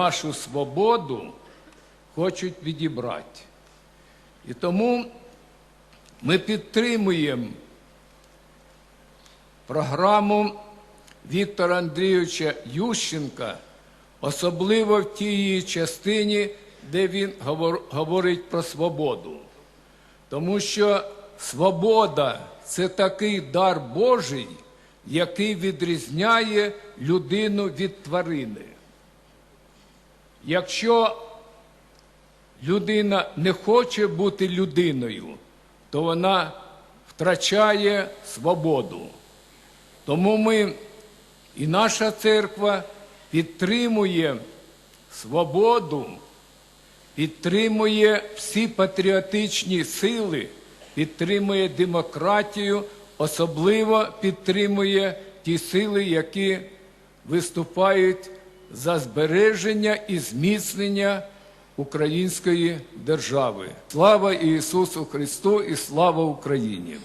нашу свободу хочуть відібрати. І тому ми підтримуємо програму Віктора Андрійовича Ющенка, особливо в тій частині, де він говорить про свободу. Тому що свобода це такий дар Божий, який відрізняє людину від тварини. Якщо людина не хоче бути людиною, то вона втрачає свободу. Тому ми і наша церква підтримує свободу, підтримує всі патріотичні сили, підтримує демократію, особливо підтримує ті сили, які виступають за збереження і зміцнення української держави. Слава Ісусу Христу і слава Україні!